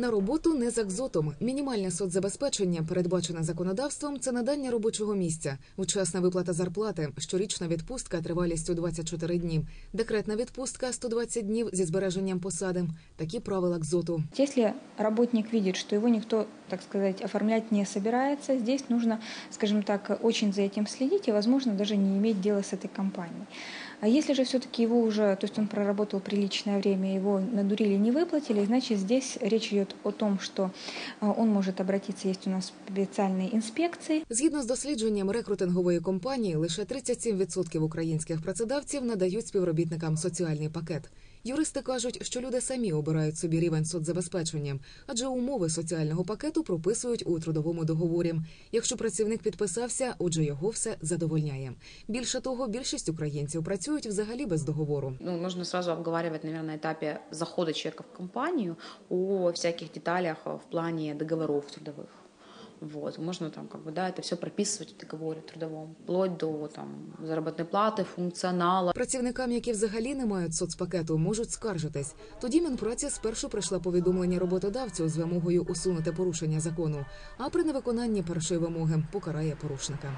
На роботу не з акзотом. Мінімальне соцзабезпечення, передбачене законодавством, це надання робочого місця, учасна виплата зарплати, щорічна відпустка тривалістю 24 дні, декретна відпустка 120 днів зі збереженням посади. Такі правила КЗОТу. Если работник видит, что его никто, так сказать, оформлять не собирается, здесь нужно, скажем так, очень за этим следить и, возможно, даже не иметь дела с этой компанией. А если же все-таки его уже, то есть он проработал приличное время, его надурили, не выплатили, значит, здесь речь идет о том, что э, он может обратиться, есть у нас специальные инспекции, Згідно з дослідженням рекрутингової компанії, лише 37% українських працедавців надають співробітникам соціальний пакет. Юристи кажуть, що люди самі обирають собі рівень соцзабезпечення, адже умови соціального пакету прописують у трудовому договорі. Якщо працівник підписався, отже його все задовольняє. Більше того, більшість українців працюють взагалі без договору. ну, нужно сразу обговаривать, наверное, на этапе захода человека в компанию о всяких деталях э, в плане договоров трудовых. Вот. Можно там, как бы, да, это все прописывать в договоре трудовом, вплоть до там, заработной платы, функционала. Працівникам, які взагалі не мають соцпакету, можуть скаржитись. Тоді Мінпраці спершу прийшла повідомлення роботодавцю з вимогою усунути порушення закону, а при невиконанні першої вимоги покарає порушника.